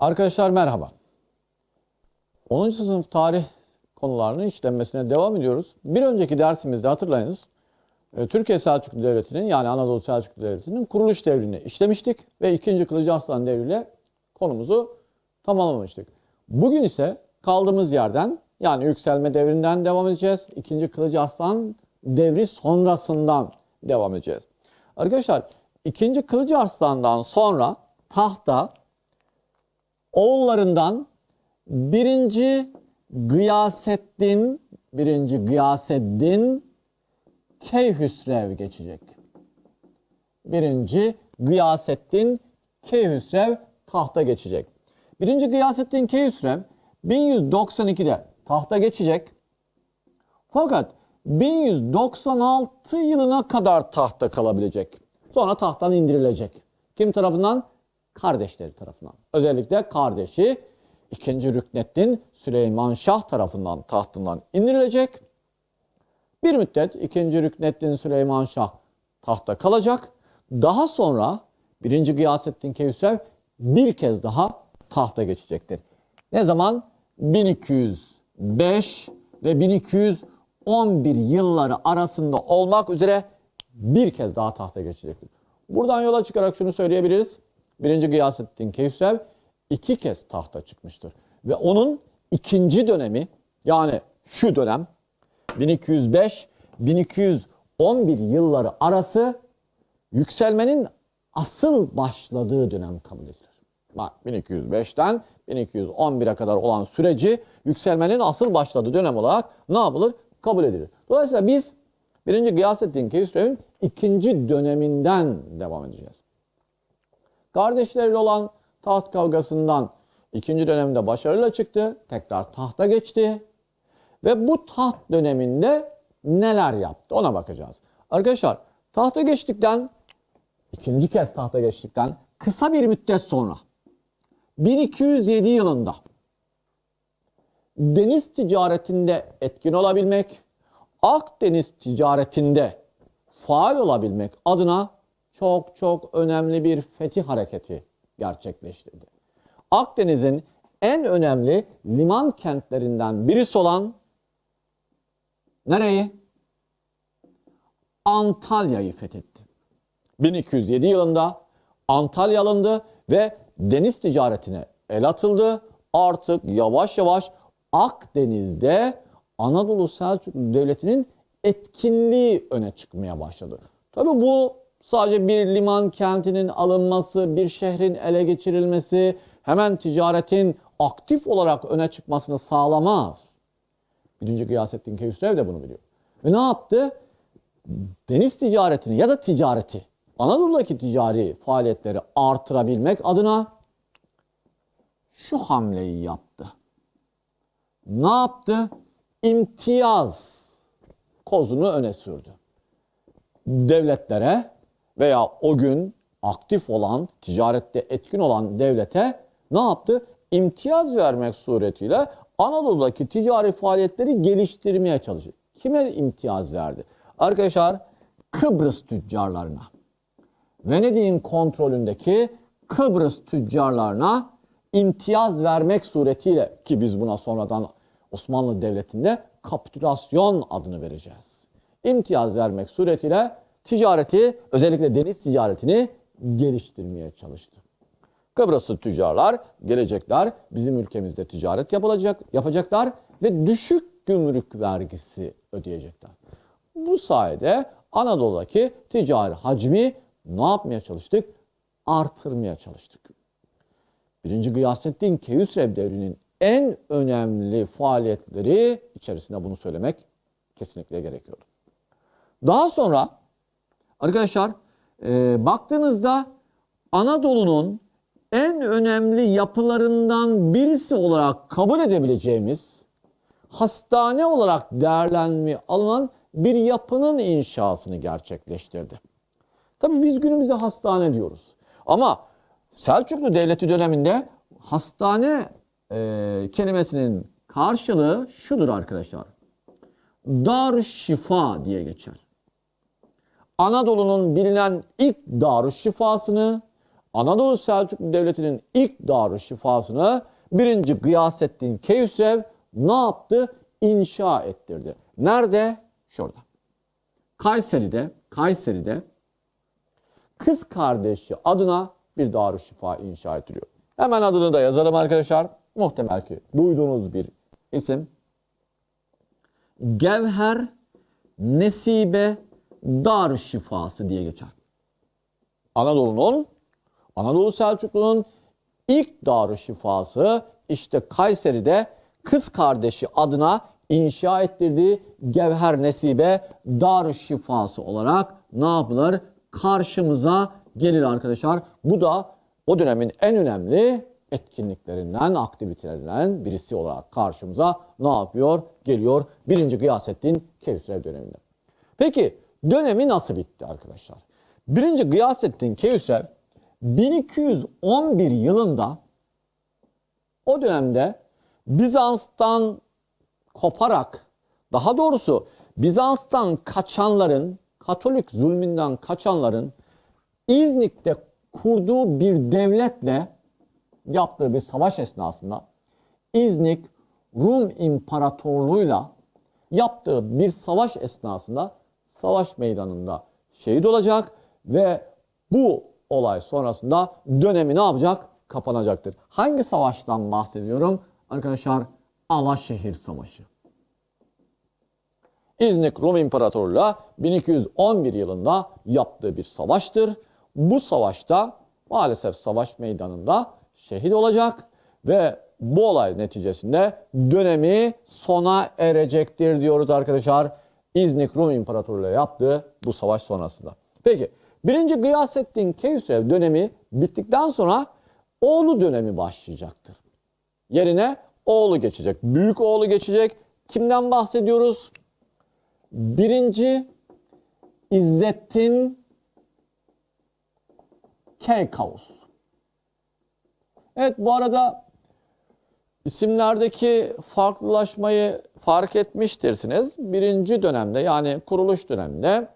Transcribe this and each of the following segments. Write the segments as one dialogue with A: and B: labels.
A: Arkadaşlar merhaba. 10. sınıf tarih konularının işlenmesine devam ediyoruz. Bir önceki dersimizde hatırlayınız e, Türkiye Selçuklu Devleti'nin yani Anadolu Selçuklu Devleti'nin kuruluş devrini işlemiştik ve 2. Kılıcı Arslan devriyle konumuzu tamamlamıştık. Bugün ise kaldığımız yerden yani yükselme devrinden devam edeceğiz. 2. Kılıcı Arslan devri sonrasından devam edeceğiz. Arkadaşlar 2. Kılıcı Arslan'dan sonra tahta oğullarından birinci Gıyaseddin, birinci Gıyaseddin Keyhüsrev geçecek. Birinci Gıyaseddin Keyhüsrev tahta geçecek. Birinci Gıyaseddin Keyhüsrev 1192'de tahta geçecek. Fakat 1196 yılına kadar tahta kalabilecek. Sonra tahttan indirilecek. Kim tarafından? Kardeşleri tarafından. Özellikle kardeşi 2. Rükneddin Süleyman Şah tarafından tahtından indirilecek. Bir müddet 2. Rükneddin Süleyman Şah tahta kalacak. Daha sonra 1. Gıyasettin Keyhüsrev bir kez daha tahta geçecektir. Ne zaman? 1205 ve 1211 yılları arasında olmak üzere bir kez daha tahta geçecektir. Buradan yola çıkarak şunu söyleyebiliriz. 1. Gıyasettin Keyhüsrev iki kez tahta çıkmıştır. Ve onun ikinci dönemi yani şu dönem 1205-1211 yılları arası yükselmenin asıl başladığı dönem kabul edilir. Bak, 1205'ten 1211'e kadar olan süreci yükselmenin asıl başladığı dönem olarak ne yapılır? Kabul edilir. Dolayısıyla biz 1. Gıyasettin Keyhüsrev'in ikinci döneminden devam edeceğiz. Kardeşleriyle olan taht kavgasından ikinci dönemde başarıyla çıktı. Tekrar tahta geçti. Ve bu taht döneminde neler yaptı ona bakacağız. Arkadaşlar tahta geçtikten ikinci kez tahta geçtikten kısa bir müddet sonra 1207 yılında deniz ticaretinde etkin olabilmek, Akdeniz ticaretinde faal olabilmek adına çok çok önemli bir fetih hareketi gerçekleştirdi. Akdeniz'in en önemli liman kentlerinden birisi olan nereyi? Antalya'yı fethetti. 1207 yılında Antalya alındı ve deniz ticaretine el atıldı. Artık yavaş yavaş Akdeniz'de Anadolu Selçuklu Devleti'nin etkinliği öne çıkmaya başladı. Tabi bu sadece bir liman kentinin alınması, bir şehrin ele geçirilmesi, hemen ticaretin aktif olarak öne çıkmasını sağlamaz. Birinci Gıyasettin Keyhüsrev de bunu biliyor. Ve ne yaptı? Deniz ticaretini ya da ticareti, Anadolu'daki ticari faaliyetleri artırabilmek adına şu hamleyi yaptı. Ne yaptı? İmtiyaz kozunu öne sürdü. Devletlere veya o gün aktif olan, ticarette etkin olan devlete ne yaptı? İmtiyaz vermek suretiyle Anadolu'daki ticari faaliyetleri geliştirmeye çalıştı. Kime imtiyaz verdi? Arkadaşlar Kıbrıs tüccarlarına. Venedik'in kontrolündeki Kıbrıs tüccarlarına imtiyaz vermek suretiyle ki biz buna sonradan Osmanlı Devleti'nde kapitülasyon adını vereceğiz. İmtiyaz vermek suretiyle ticareti özellikle deniz ticaretini geliştirmeye çalıştı. Kıbrıslı tüccarlar gelecekler bizim ülkemizde ticaret yapılacak, yapacaklar ve düşük gümrük vergisi ödeyecekler. Bu sayede Anadolu'daki ticari hacmi ne yapmaya çalıştık? Artırmaya çalıştık. Birinci Gıyasettin Keyhüsrev devrinin en önemli faaliyetleri içerisinde bunu söylemek kesinlikle gerekiyordu. Daha sonra arkadaşlar e, baktığınızda Anadolu'nun en önemli yapılarından birisi olarak kabul edebileceğimiz hastane olarak değerlenmeye alınan bir yapının inşasını gerçekleştirdi. Tabii biz günümüzde hastane diyoruz. Ama Selçuklu Devleti döneminde hastane e, kelimesinin karşılığı şudur arkadaşlar. Dar şifa diye geçer. Anadolu'nun bilinen ilk dar şifasını Anadolu Selçuklu Devleti'nin ilk darü şifasını 1. Gıyasettin Keyhüsrev ne yaptı? İnşa ettirdi. Nerede? Şurada. Kayseri'de, Kayseri'de kız kardeşi adına bir darüşşifa inşa ediliyor. Hemen adını da yazalım arkadaşlar. Muhtemel ki duyduğunuz bir isim. Gevher Nesibe Darüşşifası diye geçer. Anadolu'nun, Anadolu Selçuklu'nun ilk darüşşifası işte Kayseri'de kız kardeşi adına inşa ettirdiği Gevher Nesibe Darüşşifası olarak ne yapılır? Karşımıza gelir arkadaşlar. Bu da o dönemin en önemli etkinliklerinden, aktivitelerinden birisi olarak karşımıza ne yapıyor? Geliyor 1. Gıyasettin Keyhüsrev döneminde. Peki dönemi nasıl bitti arkadaşlar? 1. Gıyasettin Keyhüsrev 1211 yılında o dönemde Bizans'tan koparak daha doğrusu Bizans'tan kaçanların Katolik zulmünden kaçanların İznik'te kurduğu bir devletle yaptığı bir savaş esnasında İznik Rum İmparatorluğu'yla yaptığı bir savaş esnasında savaş meydanında şehit olacak ve bu olay sonrasında dönemi ne yapacak? Kapanacaktır. Hangi savaştan bahsediyorum? Arkadaşlar Alaşehir Savaşı. İznik Rum İmparatorluğu'yla 1211 yılında yaptığı bir savaştır. Bu savaşta maalesef savaş meydanında şehit olacak ve bu olay neticesinde dönemi sona erecektir diyoruz arkadaşlar. İznik Rum İmparatorluğu'yla yaptığı bu savaş sonrasında. Peki 1. Gıyasettin Keyhüsrev dönemi bittikten sonra oğlu dönemi başlayacaktır. Yerine oğlu geçecek. Büyük oğlu geçecek. Kimden bahsediyoruz? Birinci İzzettin Keykavus. Evet bu arada isimlerdeki farklılaşmayı fark etmiştirsiniz. Birinci dönemde yani kuruluş döneminde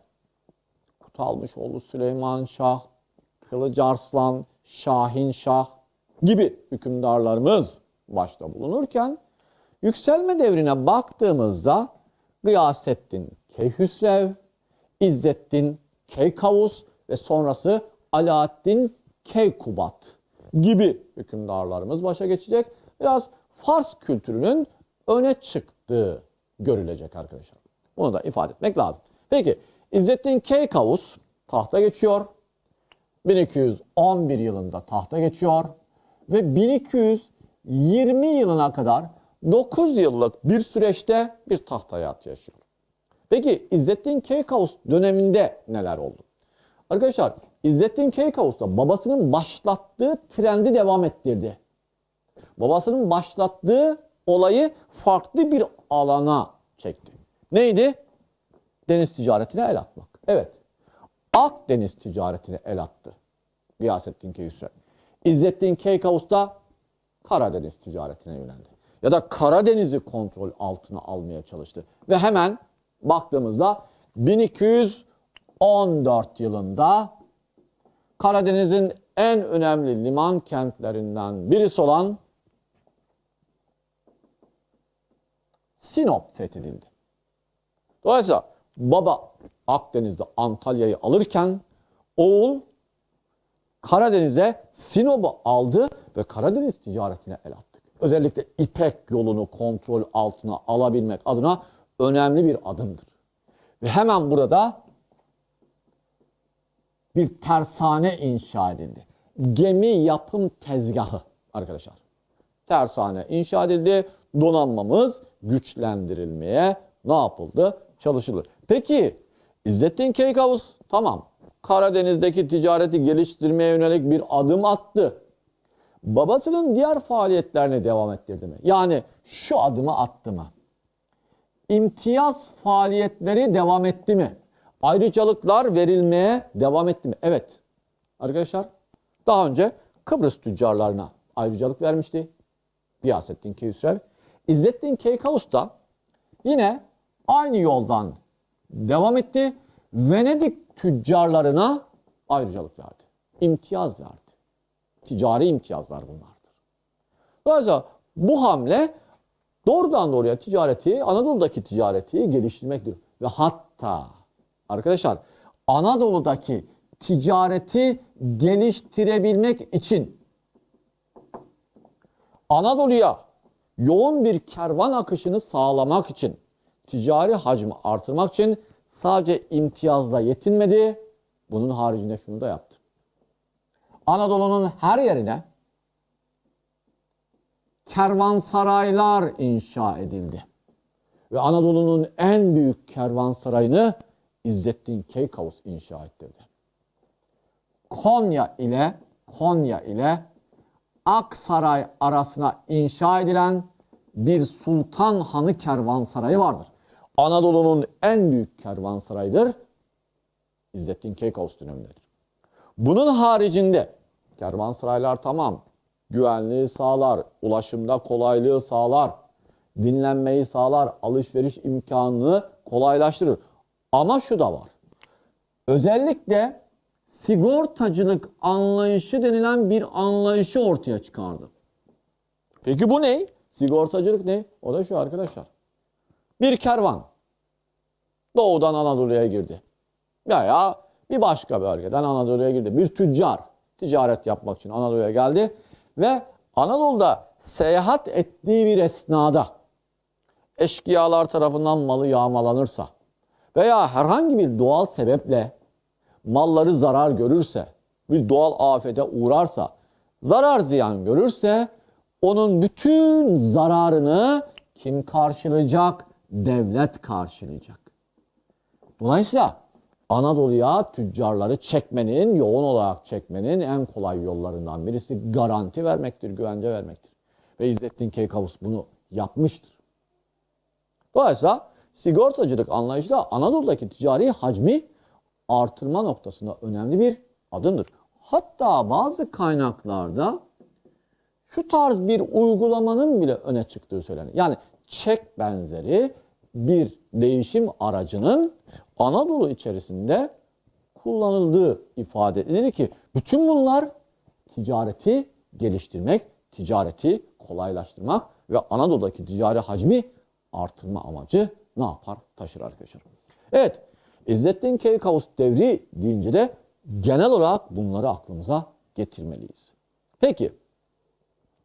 A: Kutalmışoğlu Süleyman Şah, Kılıcı Arslan, Şahin Şah gibi hükümdarlarımız başta bulunurken yükselme devrine baktığımızda Gıyasettin Keyhüsrev, İzzettin Keykavus ve sonrası Alaaddin Keykubat gibi hükümdarlarımız başa geçecek. Biraz Fars kültürünün öne çıktığı görülecek arkadaşlar. Bunu da ifade etmek lazım. Peki İzzettin Keykavus tahta geçiyor. 1211 yılında tahta geçiyor ve 1220 yılına kadar 9 yıllık bir süreçte bir taht hayatı yaşıyor. Peki İzzettin Keykavus döneminde neler oldu? Arkadaşlar İzzettin Keykavus da babasının başlattığı trendi devam ettirdi. Babasının başlattığı olayı farklı bir alana çekti. Neydi? Deniz ticaretine el atmak. Evet. Akdeniz ticaretine el attı. Gıyasettin Keyhüsrev. İzzettin Keykavus da Karadeniz ticaretine yöneldi. Ya da Karadeniz'i kontrol altına almaya çalıştı. Ve hemen baktığımızda 1214 yılında Karadeniz'in en önemli liman kentlerinden birisi olan Sinop fethedildi. Dolayısıyla baba Akdeniz'de Antalya'yı alırken oğul Karadeniz'e Sinop'u aldı ve Karadeniz ticaretine el attı. Özellikle İpek yolunu kontrol altına alabilmek adına önemli bir adımdır. Ve hemen burada bir tersane inşa edildi. Gemi yapım tezgahı arkadaşlar. Tersane inşa edildi. Donanmamız güçlendirilmeye ne yapıldı? Çalışıldı. Peki İzzettin Keykavus tamam Karadeniz'deki ticareti geliştirmeye yönelik bir adım attı. Babasının diğer faaliyetlerine devam ettirdi mi? Yani şu adımı attı mı? İmtiyaz faaliyetleri devam etti mi? Ayrıcalıklar verilmeye devam etti mi? Evet. Arkadaşlar daha önce Kıbrıs tüccarlarına ayrıcalık vermişti. Gıyasettin Keyhüsrev. İzzettin Keykavus da yine aynı yoldan devam etti. Venedik tüccarlarına ayrıcalık verdi. İmtiyaz verdi. ticari imtiyazlar bunlardır. Dolayısıyla bu hamle doğrudan doğruya ticareti, Anadolu'daki ticareti geliştirmektir. Ve hatta arkadaşlar Anadolu'daki ticareti geliştirebilmek için Anadolu'ya yoğun bir kervan akışını sağlamak için, ticari hacmi artırmak için sadece imtiyazla yetinmedi. Bunun haricinde şunu da yaptı. Anadolu'nun her yerine kervansaraylar inşa edildi. Ve Anadolu'nun en büyük kervansarayını İzzettin Keykavus inşa ettirdi. Konya ile Konya ile Aksaray arasına inşa edilen bir Sultan Hanı kervansarayı vardır. Anadolu'nun en büyük kervansarayıdır. İzzettin Keykavus dönemindedir. Bunun haricinde kervansaraylar tamam güvenliği sağlar, ulaşımda kolaylığı sağlar, dinlenmeyi sağlar, alışveriş imkanını kolaylaştırır. Ama şu da var. Özellikle sigortacılık anlayışı denilen bir anlayışı ortaya çıkardı. Peki bu ne? Sigortacılık ne? O da şu arkadaşlar. Bir kervan doğudan Anadolu'ya girdi. Veya bir başka bölgeden Anadolu'ya girdi. Bir tüccar ticaret yapmak için Anadolu'ya geldi ve Anadolu'da seyahat ettiği bir esnada eşkıyalar tarafından malı yağmalanırsa veya herhangi bir doğal sebeple malları zarar görürse, bir doğal afete uğrarsa, zarar ziyan görürse onun bütün zararını kim karşılayacak? Devlet karşılayacak. Dolayısıyla Anadolu'ya tüccarları çekmenin, yoğun olarak çekmenin en kolay yollarından birisi garanti vermektir, güvence vermektir. Ve İzzettin Keykavus bunu yapmıştır. Dolayısıyla sigortacılık anlayışı da Anadolu'daki ticari hacmi artırma noktasında önemli bir adımdır. Hatta bazı kaynaklarda şu tarz bir uygulamanın bile öne çıktığı söylenir. Yani çek benzeri bir değişim aracının Anadolu içerisinde kullanıldığı ifade edilir ki bütün bunlar ticareti geliştirmek, ticareti kolaylaştırmak ve Anadolu'daki ticari hacmi artırma amacı ne yapar? Taşır arkadaşlar. Evet, İzzettin Keykavus devri deyince de genel olarak bunları aklımıza getirmeliyiz. Peki,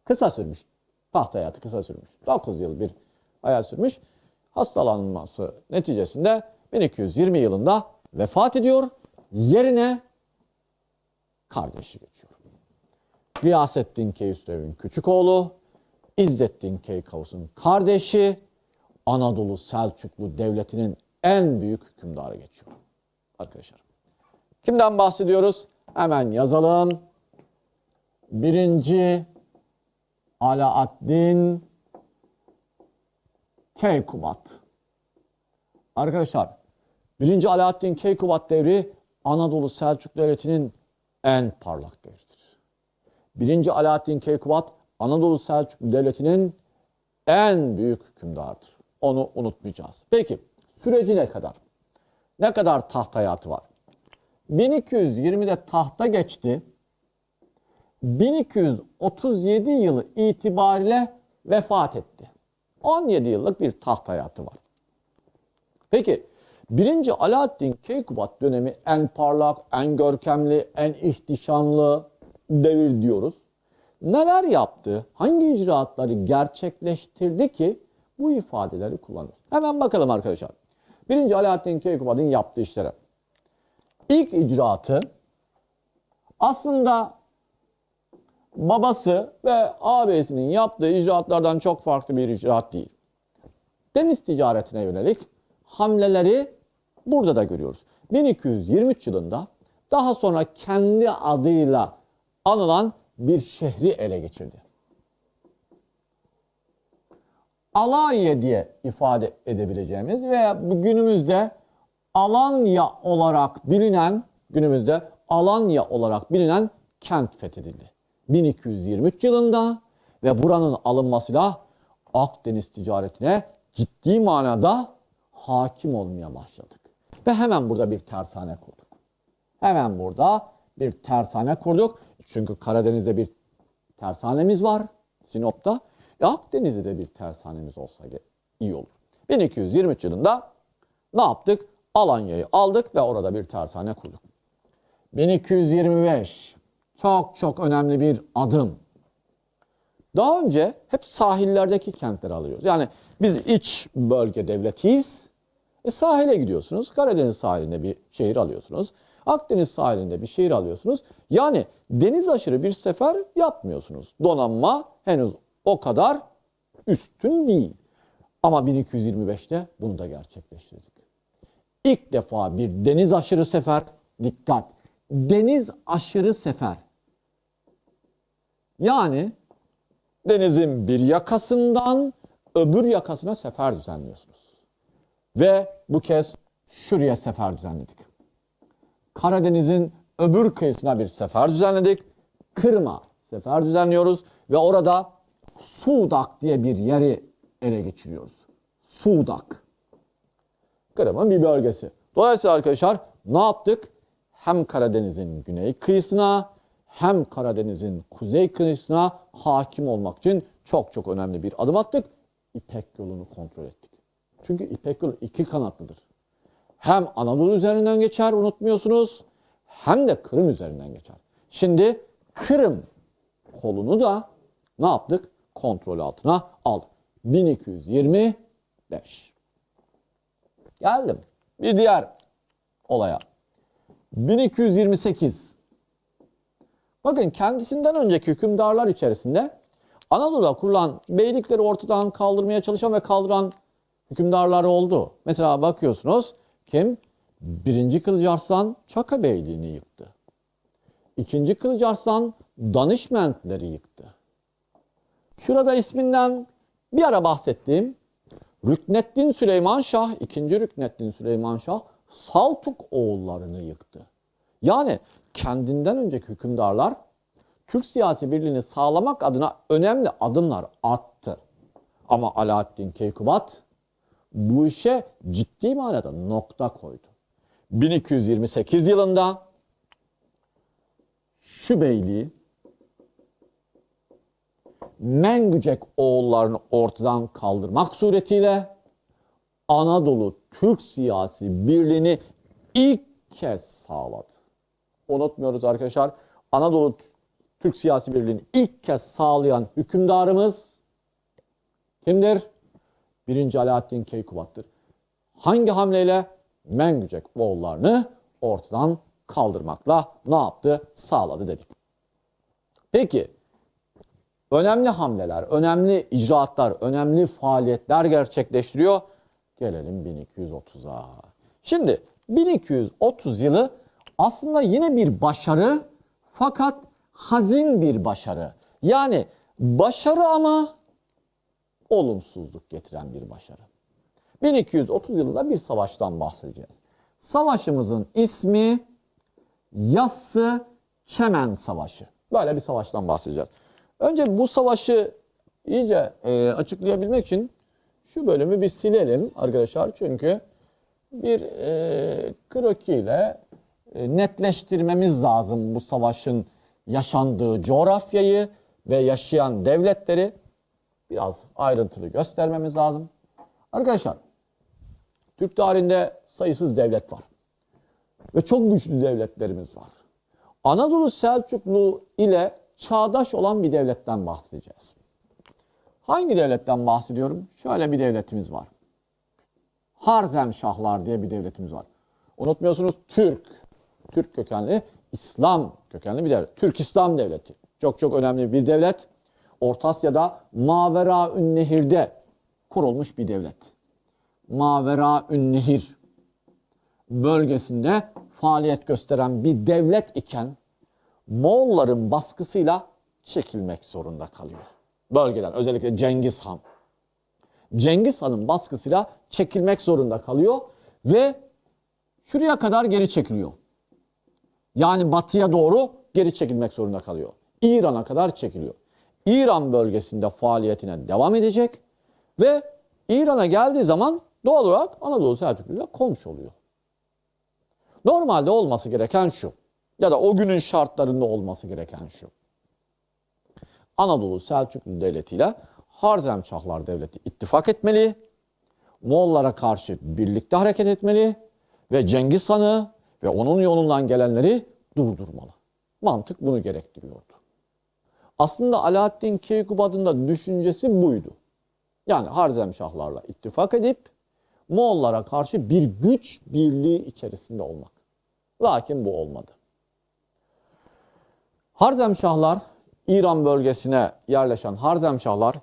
A: kısa sürmüş, taht hayatı kısa sürmüş. 9 yıl bir hayat sürmüş. Hastalanması neticesinde 1220 yılında vefat ediyor. Yerine kardeşi geçiyor. Riyasettin Keyhüsrev'in küçük oğlu, İzzettin Keykavus'un kardeşi, Anadolu Selçuklu Devleti'nin en büyük hükümdarı geçiyor. Arkadaşlar. Kimden bahsediyoruz? Hemen yazalım. Birinci Alaaddin Keykubat. Arkadaşlar, birinci Alaaddin Keykubat devri Anadolu Selçuklu Devleti'nin en parlak devridir. Birinci Alaaddin Keykubat Anadolu Selçuklu Devleti'nin en büyük hükümdarıdır. Onu unutmayacağız. Peki süreci ne kadar? Ne kadar taht hayatı var? 1220'de tahta geçti. 1237 yılı itibariyle vefat etti. 17 yıllık bir taht hayatı var. Peki 1. Alaaddin Keykubat dönemi en parlak, en görkemli, en ihtişamlı devir diyoruz. Neler yaptı? Hangi icraatları gerçekleştirdi ki bu ifadeleri kullanıyor? Hemen bakalım arkadaşlar. 1. Alaaddin Keykubat'ın yaptığı işlere. İlk icraatı aslında babası ve ağabeyisinin yaptığı icraatlardan çok farklı bir icraat değil. Deniz ticaretine yönelik hamleleri burada da görüyoruz. 1223 yılında daha sonra kendi adıyla anılan bir şehri ele geçirdi. Alanya diye ifade edebileceğimiz veya günümüzde Alanya olarak bilinen günümüzde Alanya olarak bilinen kent fethedildi. 1223 yılında ve buranın alınmasıyla Akdeniz ticaretine ciddi manada hakim olmaya başladık. Ve hemen burada bir tersane kurduk. Hemen burada bir tersane kurduk. Çünkü Karadeniz'de bir tersanemiz var Sinop'ta. E Akdeniz'de de bir tersanemiz olsa iyi olur. 1223 yılında ne yaptık? Alanya'yı aldık ve orada bir tersane kurduk. 1225 çok çok önemli bir adım. Daha önce hep sahillerdeki kentleri alıyoruz. Yani biz iç bölge devletiyiz. E sahile gidiyorsunuz. Karadeniz sahilinde bir şehir alıyorsunuz. Akdeniz sahilinde bir şehir alıyorsunuz. Yani deniz aşırı bir sefer yapmıyorsunuz. Donanma henüz o kadar üstün değil. Ama 1225'te bunu da gerçekleştirdik. İlk defa bir deniz aşırı sefer, dikkat, deniz aşırı sefer. Yani denizin bir yakasından öbür yakasına sefer düzenliyorsunuz. Ve bu kez şuraya sefer düzenledik. Karadeniz'in öbür kıyısına bir sefer düzenledik. Kırım'a sefer düzenliyoruz ve orada Sudak diye bir yeri ele geçiriyoruz. Sudak. Kırım'ın bir bölgesi. Dolayısıyla arkadaşlar ne yaptık? Hem Karadeniz'in güney kıyısına hem Karadeniz'in kuzey kıyısına hakim olmak için çok çok önemli bir adım attık. İpek yolunu kontrol ettik. Çünkü İpek yolu iki kanatlıdır. Hem Anadolu üzerinden geçer unutmuyorsunuz hem de Kırım üzerinden geçer. Şimdi Kırım kolunu da ne yaptık? Kontrol altına aldık. 1225. Geldim. Bir diğer olaya. 1228. Bakın kendisinden önceki hükümdarlar içerisinde Anadolu'da kurulan beylikleri ortadan kaldırmaya çalışan ve kaldıran hükümdarlar oldu. Mesela bakıyorsunuz kim? Birinci Kılıcı Arslan Çaka Beyliğini yıktı. İkinci Kılıcı Arslan Danışmentleri yıktı. Şurada isminden bir ara bahsettiğim Rükneddin Süleyman Şah, ikinci Rükneddin Süleyman Şah Saltuk oğullarını yıktı. Yani kendinden önceki hükümdarlar Türk siyasi birliğini sağlamak adına önemli adımlar attı. Ama Alaaddin Keykubat bu işe ciddi manada nokta koydu. 1228 yılında şu beyliği Mengücek oğullarını ortadan kaldırmak suretiyle Anadolu Türk siyasi birliğini ilk kez sağladı. Unutmuyoruz arkadaşlar. Anadolu Türk siyasi birliğini ilk kez sağlayan hükümdarımız kimdir? Birinci Alaaddin Keykubat'tır. Hangi hamleyle? Mengücek oğullarını ortadan kaldırmakla ne yaptı? Sağladı dedik. Peki önemli hamleler, önemli icraatlar, önemli faaliyetler gerçekleştiriyor. Gelelim 1230'a. Şimdi 1230 yılı aslında yine bir başarı fakat hazin bir başarı. Yani başarı ama olumsuzluk getiren bir başarı. 1230 yılında bir savaştan bahsedeceğiz. Savaşımızın ismi Yassı Çemen Savaşı. Böyle bir savaştan bahsedeceğiz. Önce bu savaşı iyice e, açıklayabilmek için şu bölümü bir silelim arkadaşlar. Çünkü bir e, krokiyle e, netleştirmemiz lazım bu savaşın yaşandığı coğrafyayı ve yaşayan devletleri biraz ayrıntılı göstermemiz lazım. Arkadaşlar Türk tarihinde sayısız devlet var. Ve çok güçlü devletlerimiz var. Anadolu Selçuklu ile çağdaş olan bir devletten bahsedeceğiz. Hangi devletten bahsediyorum? Şöyle bir devletimiz var. Harzem Şahlar diye bir devletimiz var. Unutmuyorsunuz Türk. Türk kökenli, İslam kökenli bir devlet. Türk İslam Devleti. Çok çok önemli bir devlet. Orta Asya'da Mavera Ünnehir'de kurulmuş bir devlet. Mavera Ünnehir bölgesinde faaliyet gösteren bir devlet iken Moğolların baskısıyla çekilmek zorunda kalıyor. Bölgeden özellikle Cengiz Han. Cengiz Han'ın baskısıyla çekilmek zorunda kalıyor ve şuraya kadar geri çekiliyor. Yani batıya doğru geri çekilmek zorunda kalıyor. İran'a kadar çekiliyor. İran bölgesinde faaliyetine devam edecek ve İran'a geldiği zaman doğal olarak Anadolu Selçuklu ile komşu oluyor. Normalde olması gereken şu. Ya da o günün şartlarında olması gereken şu. Anadolu Selçuklu Devleti ile Harzemşahlar Devleti ittifak etmeli. Moğollara karşı birlikte hareket etmeli ve Cengiz Han'ı ve onun yolundan gelenleri durdurmalı. Mantık bunu gerektiriyordu. Aslında Alaaddin Keykubat'ın da düşüncesi buydu. Yani Harzemşahlarla ittifak edip Moğollara karşı bir güç birliği içerisinde olmak. Lakin bu olmadı. Harzemşahlar, İran bölgesine yerleşen Harzemşahlar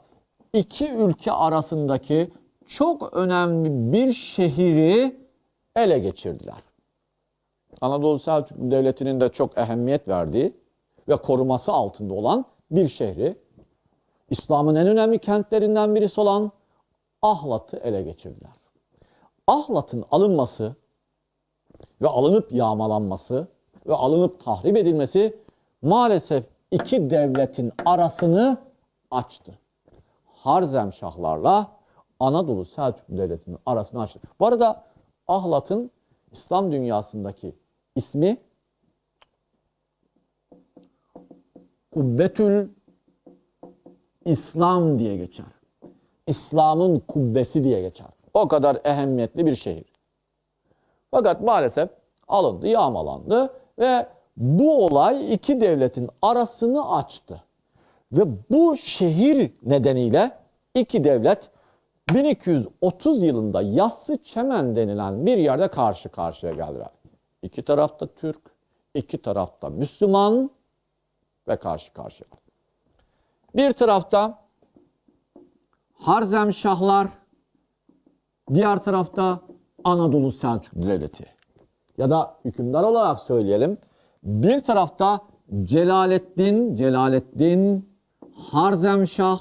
A: iki ülke arasındaki çok önemli bir şehri ele geçirdiler. Anadolu Selçuklu Devleti'nin de çok ehemmiyet verdiği ve koruması altında olan bir şehri, İslam'ın en önemli kentlerinden birisi olan Ahlat'ı ele geçirdiler. Ahlat'ın alınması ve alınıp yağmalanması ve alınıp tahrip edilmesi maalesef iki devletin arasını açtı. Harzemşahlarla Anadolu Selçuklu Devleti'nin arasını açtı. Bu arada Ahlat'ın İslam dünyasındaki ismi Kubbetül İslam diye geçer. İslam'ın kubbesi diye geçer. O kadar ehemmiyetli bir şehir. Fakat maalesef alındı, yağmalandı ve bu olay iki devletin arasını açtı. Ve bu şehir nedeniyle iki devlet 1230 yılında Yassı Çemen denilen bir yerde karşı karşıya geldiler. İki tarafta Türk, iki tarafta Müslüman ve karşı karşıya. Bir tarafta Harzemşahlar, diğer tarafta Anadolu Selçuklu Devleti. Ya da hükümdar olarak söyleyelim. Bir tarafta Celaleddin, Celaleddin Harzemşah,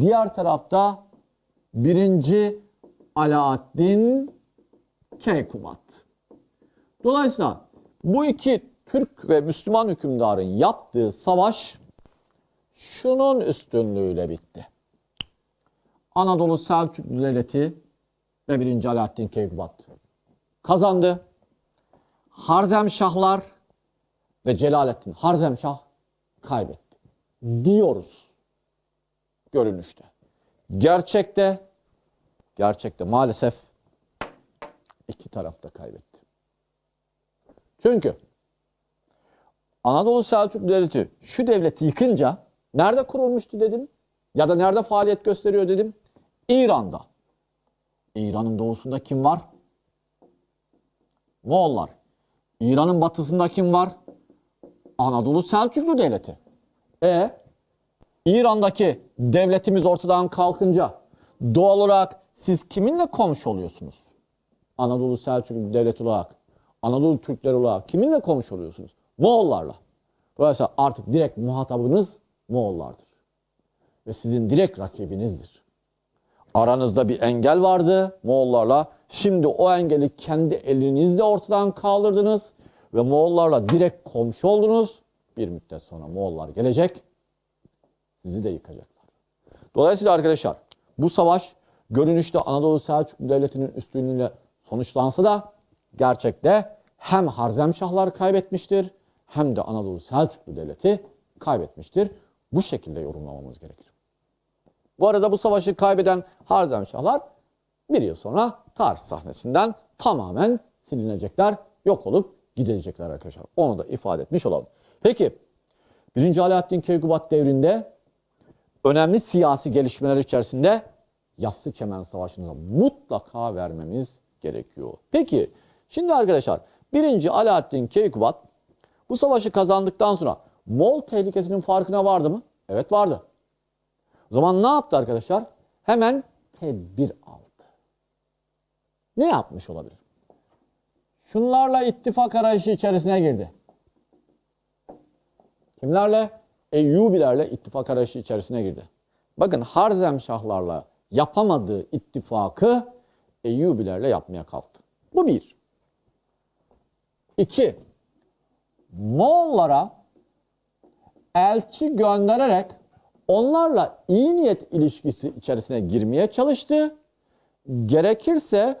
A: diğer tarafta birinci Alaaddin Keykubat. Dolayısıyla bu iki Türk ve Müslüman hükümdarın yaptığı savaş şunun üstünlüğüyle bitti. Anadolu Selçuklu Devleti ve 1. Alaaddin Keykubat kazandı. Harzemşahlar ve Celaleddin Harzemşah kaybetti. Diyoruz görünüşte. Gerçekte gerçekte maalesef iki taraf da kaybetti. Çünkü Anadolu Selçuklu Devleti şu devleti yıkınca nerede kurulmuştu dedim? Ya da nerede faaliyet gösteriyor dedim? İran'da. İran'ın doğusunda kim var? Moğollar. İran'ın batısında kim var? Anadolu Selçuklu Devleti. E İran'daki devletimiz ortadan kalkınca doğal olarak siz kiminle komşu oluyorsunuz? Anadolu Selçuklu Devleti olarak, Anadolu Türkleri olarak kiminle komşu oluyorsunuz? Moğollarla. Dolayısıyla artık direkt muhatabınız Moğollardır. Ve sizin direkt rakibinizdir. Aranızda bir engel vardı Moğollarla. Şimdi o engeli kendi elinizle ortadan kaldırdınız ve Moğollarla direkt komşu oldunuz. Bir müddet sonra Moğollar gelecek, sizi de yıkacaklar. Dolayısıyla arkadaşlar bu savaş görünüşte Anadolu Selçuklu Devleti'nin üstünlüğüyle sonuçlansa da gerçekte hem Harzemşahlar kaybetmiştir hem de Anadolu Selçuklu Devleti kaybetmiştir. Bu şekilde yorumlamamız gerekir. Bu arada bu savaşı kaybeden Harzemşahlar bir yıl sonra tarih sahnesinden tamamen silinecekler, yok olup gidecekler arkadaşlar. Onu da ifade etmiş olalım. Peki 1. Alaaddin Keykubat devrinde önemli siyasi gelişmeler içerisinde Yassı Çemen Savaşı'na mutlaka vermemiz gerekiyor. Peki şimdi arkadaşlar 1. Alaaddin Keykubat bu savaşı kazandıktan sonra Moğol tehlikesinin farkına vardı mı? Evet vardı. O zaman ne yaptı arkadaşlar? Hemen tedbir aldı. Ne yapmış olabilir? Şunlarla ittifak arayışı içerisine girdi. Kimlerle? Eyyubilerle ittifak arayışı içerisine girdi. Bakın Harzemşahlarla yapamadığı ittifakı Eyyubilerle yapmaya kalktı. Bu bir. İki, Moğollara elçi göndererek onlarla iyi niyet ilişkisi içerisine girmeye çalıştı. Gerekirse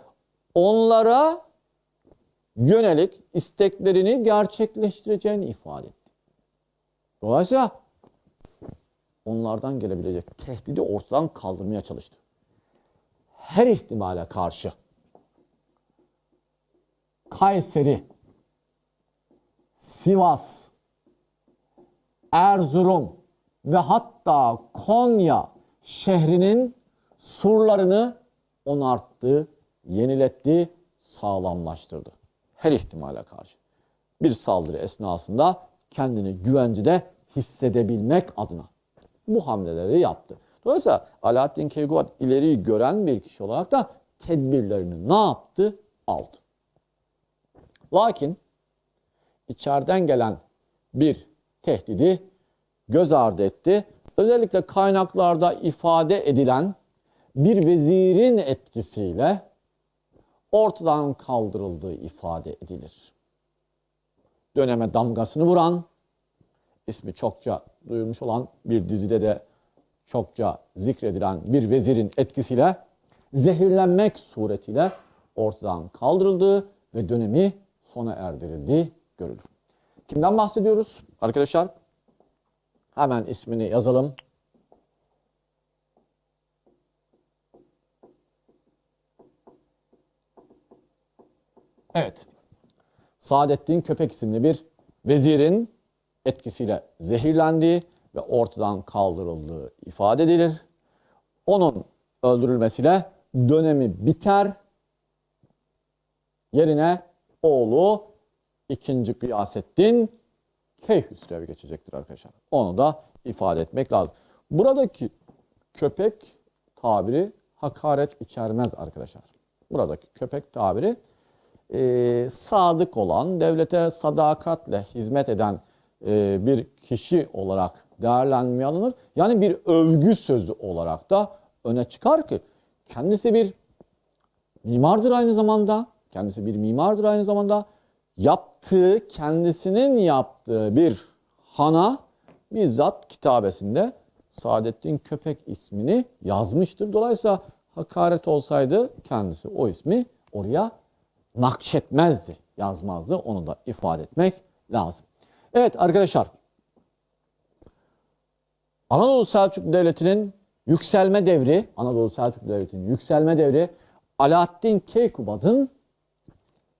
A: onlara yönelik isteklerini gerçekleştireceğini ifade etti. Dolayısıyla onlardan gelebilecek tehdidi ortadan kaldırmaya çalıştı. Her ihtimale karşı Kayseri, Sivas, Erzurum ve hatta Konya şehrinin surlarını onarttı, yeniletti, sağlamlaştırdı. Her ihtimale karşı. Bir saldırı esnasında kendini güvencede hissedebilmek adına bu hamleleri yaptı. Dolayısıyla Alaaddin Keykubat ileriyi gören bir kişi olarak da tedbirlerini ne yaptı? Aldı. Lakin içeriden gelen bir tehdidi göz ardı etti. Özellikle kaynaklarda ifade edilen bir vezirin etkisiyle ortadan kaldırıldığı ifade edilir. Döneme damgasını vuran, ismi çokça duyulmuş olan bir dizide de çokça zikredilen bir vezirin etkisiyle zehirlenmek suretiyle ortadan kaldırıldığı ve dönemi sona erdirildiği görülür. Kimden bahsediyoruz arkadaşlar? Hemen ismini yazalım. Evet. Saadettin Köpek isimli bir vezirin etkisiyle zehirlendiği ve ortadan kaldırıldığı ifade edilir. Onun öldürülmesiyle dönemi biter. Yerine oğlu 2. Gıyasettin Keyhüsrev geçecektir arkadaşlar. Onu da ifade etmek lazım. Buradaki köpek tabiri hakaret içermez arkadaşlar. Buradaki köpek tabiri e, sadık olan, devlete sadakatle hizmet eden e, bir kişi olarak değerlenmeye alınır. Yani bir övgü sözü olarak da öne çıkar ki kendisi bir mimardır aynı zamanda. Kendisi bir mimardır aynı zamanda. Yaptığı, kendisinin yaptığı bir hana bizzat kitabesinde Saadettin Köpek ismini yazmıştır. Dolayısıyla hakaret olsaydı kendisi o ismi oraya nakşetmezdi, yazmazdı. Onu da ifade etmek lazım. Evet arkadaşlar. Anadolu Selçuklu Devleti'nin yükselme devri, Anadolu Selçuklu Devleti'nin yükselme devri Alaaddin Keykubat'ın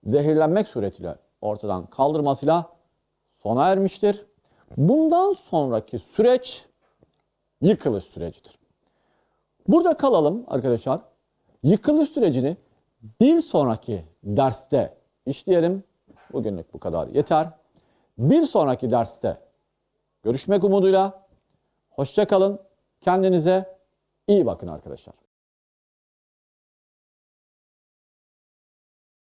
A: zehirlenmek suretiyle ortadan kaldırmasıyla sona ermiştir. Bundan sonraki süreç yıkılış sürecidir. Burada kalalım arkadaşlar. Yıkılış sürecini bir sonraki derste işleyelim. Bugünlük bu kadar yeter. Bir sonraki derste görüşmek umuduyla. Hoşça kalın. Kendinize iyi bakın arkadaşlar.